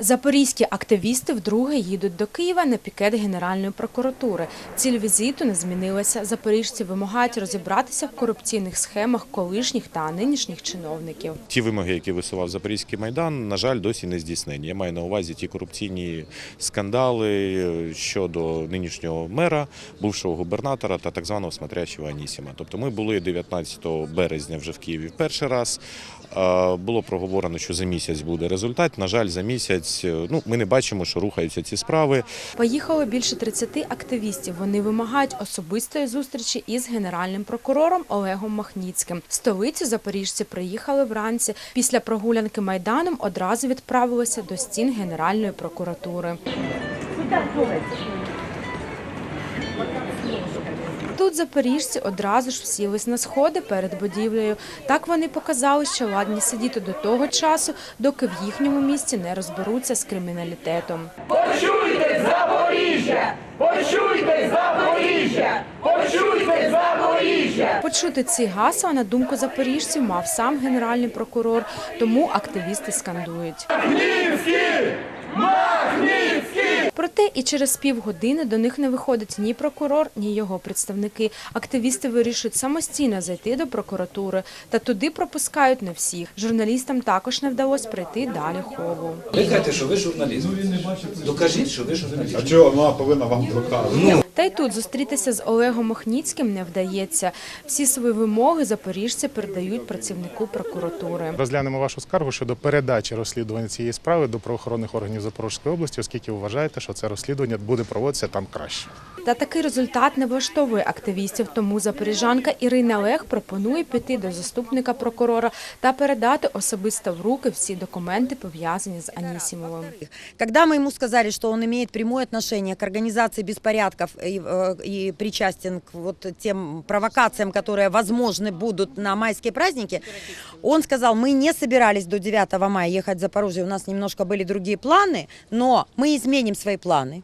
Запорізькі активісти вдруге їдуть до Києва на пікет Генеральної прокуратури. Ціль візиту не змінилася. Запоріжці вимагають розібратися в корупційних схемах колишніх та нинішніх чиновників. Ті вимоги, які висував Запорізький майдан, на жаль, досі не здійснені. Я маю на увазі ті корупційні скандали е, щодо нинішнього мера, бувшого губернатора та так званого смотрящого Анісіма. Тобто, ми були 19 березня вже в Києві в перший раз. Було проговорено, що за місяць буде результат. На жаль, за місяць е, ну ми не бачимо, що рухаються ці справи. Поїхало більше 30 активістів. Вони вимагають особистої зустрічі із генеральним прокурором Олегом Махніцьким. В столицю запоріжці приїхали вранці. Після прогулянки майданом одразу відправилися до стін Генеральної прокуратури. Тут запоріжці одразу ж всілись на сходи перед будівлею. Так вони показали, що ладні сидіти до того часу, доки в їхньому місті не розберуться з криміналітетом. Почуйте Запоріжжя! Почуйте Запоріжжя! Почуйте Запоріжжя! Почути ці гасла, на думку запоріжців, мав сам генеральний прокурор, тому активісти скандують. Махнівський! Махнівський! Проте і через півгодини до них не виходить ні прокурор, ні його представники. Активісти вирішують самостійно зайти до прокуратури, та туди пропускають не всіх. Журналістам також не вдалося прийти далі хову. Ви кажете, що ви журналіст. Докажіть, що ви журналіст. А чого вона повинна вам доказувати? Та й тут зустрітися з Олегом Мохніцьким не вдається. Всі свої вимоги запоріжці передають працівнику прокуратури. Розглянемо вашу скаргу щодо передачі розслідування цієї справи до правоохоронних органів Запорізької області, оскільки вважаєте, що це розслідування буде проводитися там краще. Та такий результат не влаштовує активістів. Тому запоріжанка Ірина Лех пропонує піти до заступника прокурора та передати особисто в руки всі документи, пов'язані з Анісімовим. Когда мы ему сказали, что он имеет прямое отношение к организации беспорядков и, э, и причастен к вот тем провокациям, которые, возможно, будут на майские праздники, он сказал, мы не собирались до 9 мая ехать в Запорожье, у нас немножко были другие планы, но мы изменим свои планы.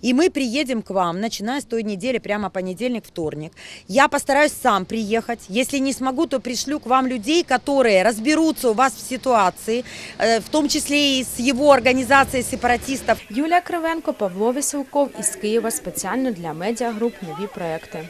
И мы приедем к вам, начиная с той недели, прямо понедельник, вторник. Я постараюсь сам приехать. Если не смогу, то пришлю к вам людей, которые разберутся у вас в ситуации, э, в том числе и с его организацией сепаратистов. Юлія Кривенко, Павло Веселков із Києва спеціально для медіагруп нові проекти.